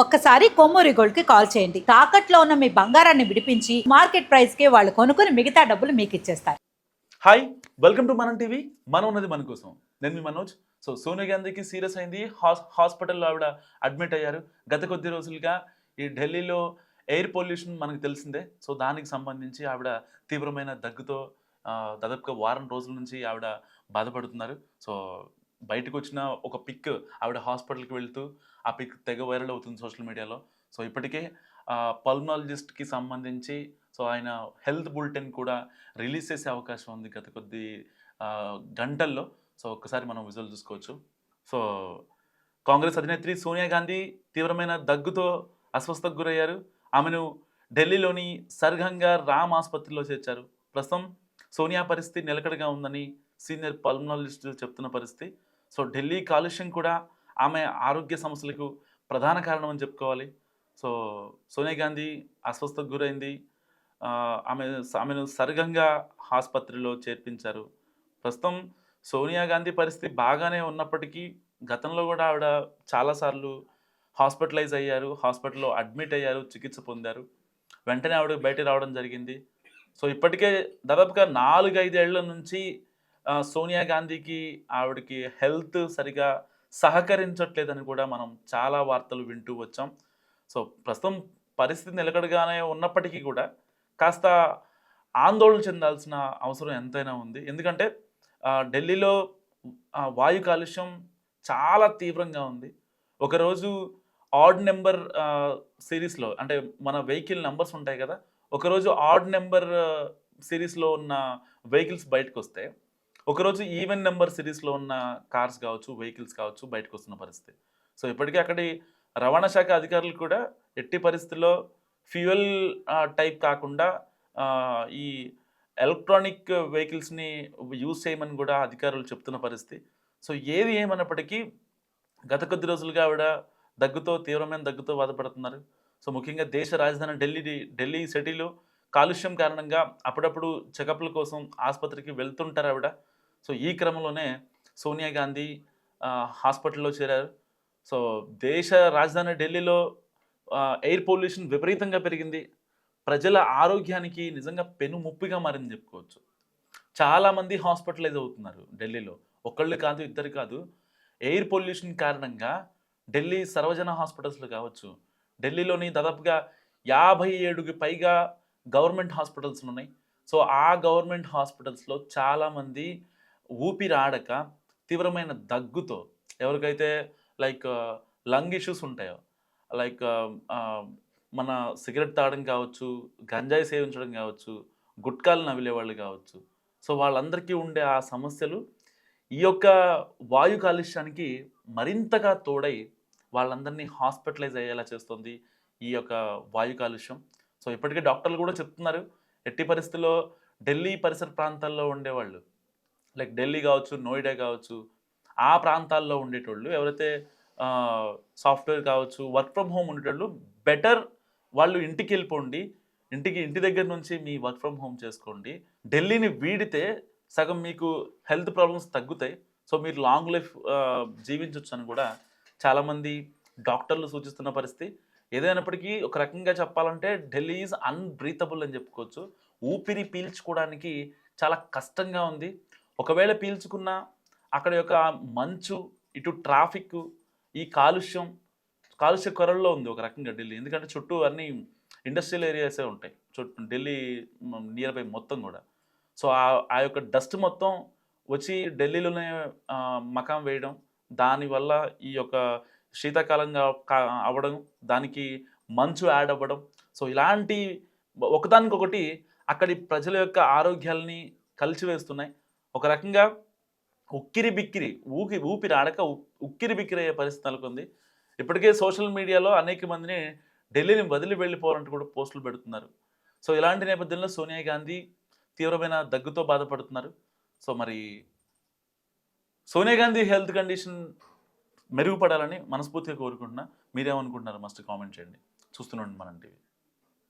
ఒక్కసారి కొమ్మూరి గోల్డ్కి కాల్ చేయండి. తాకట్లో ఉన్న మీ బంగారాన్ని విడిపించి మార్కెట్ ప్రైస్కి వాళ్ళు కొనుక్కుని మిగతా డబ్బులు మీకు ఇచ్చేస్తారు. Hi welcome to Manam TV మనం ఉన్నది మన కోసం. నేను మీ మనోజ్. సో సోనియా గాంధీకి సీరియస్ అయింది. హాస్ హాస్పిటల్లో ఆవిడ అడ్మిట్ అయ్యారు. గత కొద్ది రోజులుగా ఈ ఢిల్లీలో ఎయిర్ పొల్యూషన్ మనకు తెలిసిందే. సో దానికి సంబంధించి ఆవిడ తీవ్రమైన దగ్గుతో దాదాపుగా వారం రోజుల నుంచి ఆవిడ బాధపడుతున్నారు. సో బయటకు వచ్చిన ఒక పిక్ ఆవిడ హాస్పిటల్కి వెళ్తూ ఆ పిక్ తెగ వైరల్ అవుతుంది సోషల్ మీడియాలో. సో ఇప్పటికే పల్మనాలజిస్ట్కి సంబంధించి సో ఆయన హెల్త్ బులెటిన్ కూడా రిలీజ్ చేసే అవకాశం ఉంది గత కొద్ది గంటల్లో. సో ఒక్కసారి మనం విజువల్ చూసుకోవచ్చు. సో కాంగ్రెస్ అధినేత్రి సోనియా గాంధీ తీవ్రమైన దగ్గుతో అస్వస్థకు గురయ్యారు. ఆమెను ఢిల్లీలోని సర్గంగా రామ్ ఆసుపత్రిలో చేర్చారు. ప్రస్తుతం సోనియా పరిస్థితి నిలకడగా ఉందని సీనియర్ పల్మనాలజిస్టులు చెప్తున్న పరిస్థితి. సో ఢిల్లీ కాలుష్యం కూడా ఆమె ఆరోగ్య సమస్యలకు ప్రధాన కారణం అని చెప్పుకోవాలి. సో సోనియా గాంధీ అస్వస్థకు గురైంది. ఆమె ఆమెను సరిగంగా ఆసుపత్రిలో చేర్పించారు. ప్రస్తుతం సోనియా గాంధీ పరిస్థితి బాగానే ఉన్నప్పటికీ గతంలో కూడా ఆవిడ చాలాసార్లు హాస్పిటలైజ్ అయ్యారు హాస్పిటల్లో అడ్మిట్ అయ్యారు చికిత్స పొందారు. వెంటనే ఆవిడ బయట రావడం జరిగింది. సో ఇప్పటికే దాదాపుగా నాలుగైదేళ్ళ నుంచి సోనియా గాంధీకి ఆవిడకి హెల్త్ సరిగా సహకరించట్లేదని కూడా మనం చాలా వార్తలు వింటూ వచ్చాం. సో ప్రస్తుతం పరిస్థితి నిలకడగానే ఉన్నప్పటికీ కూడా కాస్త ఆందోళన చెందాల్సిన అవసరం ఎంతైనా ఉంది. ఎందుకంటే ఢిల్లీలో వాయు కాలుష్యం చాలా తీవ్రంగా ఉంది. ఒకరోజు ఆడ్ నెంబర్ సిరీస్లో అంటే మన వెహికల్ నెంబర్స్ ఉంటాయి కదా ఒకరోజు ఆడ్ నెంబర్ సిరీస్లో ఉన్న వెహికల్స్ బయటకు వస్తాయి ఒకరోజు ఈవెన్ నెంబర్ సిరీస్లో ఉన్న కార్స్ కావచ్చు వెహికల్స్ కావచ్చు బయటకు వస్తున్న పరిస్థితి. సో ఇప్పటికీ అక్కడి రవాణా శాఖ అధికారులు కూడా ఎట్టి పరిస్థితుల్లో ఫ్యూయల్ టైప్ కాకుండా ఈ ఎలక్ట్రానిక్ వెహికల్స్ని యూజ్ చేయమని కూడా అధికారులు చెప్తున్న పరిస్థితి. సో ఏది ఏమన్నప్పటికీ గత కొద్ది రోజులుగా ఆవిడ దగ్గుతో తీవ్రమైన దగ్గుతో బాధపడుతున్నారు. సో ముఖ్యంగా దేశ రాజధాని ఢిల్లీ ఢిల్లీ సిటీలో కాలుష్యం కారణంగా అప్పుడప్పుడు చెకప్ల కోసం ఆసుపత్రికి వెళ్తుంటారు ఆవిడ. సో ఈ క్రమంలోనే సోనియా గాంధీ హాస్పిటల్లో చేరారు. సో దేశ రాజధాని ఢిల్లీలో ఎయిర్ పొల్యూషన్ విపరీతంగా పెరిగింది. ప్రజల ఆరోగ్యానికి నిజంగా పెను ముప్పిగా మారింది చెప్పుకోవచ్చు. చాలామంది హాస్పిటలైజ్ అవుతున్నారు ఢిల్లీలో. ఒకళ్ళు కాదు ఇద్దరు కాదు. ఎయిర్ పొల్యూషన్ కారణంగా ఢిల్లీ సర్వజన హాస్పిటల్స్లో కావచ్చు. ఢిల్లీలోని దాదాపుగా యాభై ఏడుకి పైగా గవర్నమెంట్ హాస్పిటల్స్ ఉన్నాయి. సో ఆ గవర్నమెంట్ హాస్పిటల్స్లో చాలామంది ఊపిరాడక తీవ్రమైన దగ్గుతో ఎవరికైతే లైక్ లంగ్ ఇష్యూస్ ఉంటాయో లైక్ మన సిగరెట్ తాగడం కావచ్చు గంజాయి సేవించడం కావచ్చు గుట్కాలు నవిలే వాళ్ళు కావచ్చు. సో వాళ్ళందరికీ ఉండే ఆ సమస్యలు ఈ యొక్క వాయు కాలుష్యానికి మరింతగా తోడై వాళ్ళందరినీ హాస్పిటలైజ్ అయ్యేలా చేస్తుంది ఈ యొక్క వాయు కాలుష్యం. సో ఇప్పటికే డాక్టర్లు కూడా చెప్తున్నారు ఎట్టి పరిస్థితుల్లో ఢిల్లీ పరిసర ప్రాంతాల్లో ఉండేవాళ్ళు లైక్ ఢిల్లీ కావచ్చు నోయిడా కావచ్చు ఆ ప్రాంతాల్లో ఉండేటోళ్ళు ఎవరైతే సాఫ్ట్వేర్ కావచ్చు వర్క్ ఫ్రమ్ హోమ్ ఉండేటోళ్ళు బెటర్ వాళ్ళు ఇంటికి వెళ్ళిపోండి ఇంటికి ఇంటి దగ్గర నుంచి మీ వర్క్ ఫ్రమ్ హోమ్ చేసుకోండి. ఢిల్లీని వీడితే సగం మీకు హెల్త్ ప్రాబ్లమ్స్ తగ్గుతాయి. సో మీరు లాంగ్ లైఫ్ జీవించవచ్చు అని కూడా చాలామంది డాక్టర్లు సూచిస్తున్న పరిస్థితి. ఏదైనప్పటికీ ఒక రకంగా చెప్పాలంటే ఢిల్లీ ఈజ్ అన్బ్రీతబుల్ అని చెప్పుకోవచ్చు. ఊపిరి పీల్చుకోవడానికి చాలా కష్టంగా ఉంది. ఒకవేళ పీల్చుకున్నా అక్కడ యొక్క మంచు ఇటు ట్రాఫిక్ ఈ కాలుష్యం కాలుష్య కొరల్లో ఉంది ఒక రకంగా ఢిల్లీ. ఎందుకంటే చుట్టూ అన్ని ఇండస్ట్రియల్ ఏరియాసే ఉంటాయి. చుట్టూ ఢిల్లీ నియర్ బై మొత్తం కూడా. సో ఆ ఆ యొక్క డస్ట్ మొత్తం వచ్చి ఢిల్లీలోనే మకాం వేయడం దానివల్ల ఈ యొక్క శీతాకాలంగా అవ్వడం దానికి మంచు యాడ్ అవ్వడం. సో ఇలాంటి ఒకదానికొకటి అక్కడి ప్రజల యొక్క ఆరోగ్యాలని కలిచివేస్తున్నాయి ఒక రకంగా ఉక్కిరి బిక్కిరి ఊకి ఊపిరి ఆడక ఉక్కిరి బిక్కిరి అయ్యే పరిస్థితి నెలకొంది. ఇప్పటికే సోషల్ మీడియాలో అనేక మందిని ఢిల్లీని వదిలి వెళ్ళిపోవాలంటూ కూడా పోస్టులు పెడుతున్నారు. సో ఇలాంటి నేపథ్యంలో సోనియా గాంధీ తీవ్రమైన దగ్గుతో బాధపడుతున్నారు. సో మరి సోనియా గాంధీ హెల్త్ కండిషన్ మెరుగుపడాలని మనస్ఫూర్తిగా కోరుకుంటున్నా. మీరేమనుకుంటున్నారు? మస్ట్ కామెంట్ చేయండి. చూస్తున్నాండి మనం టీవీ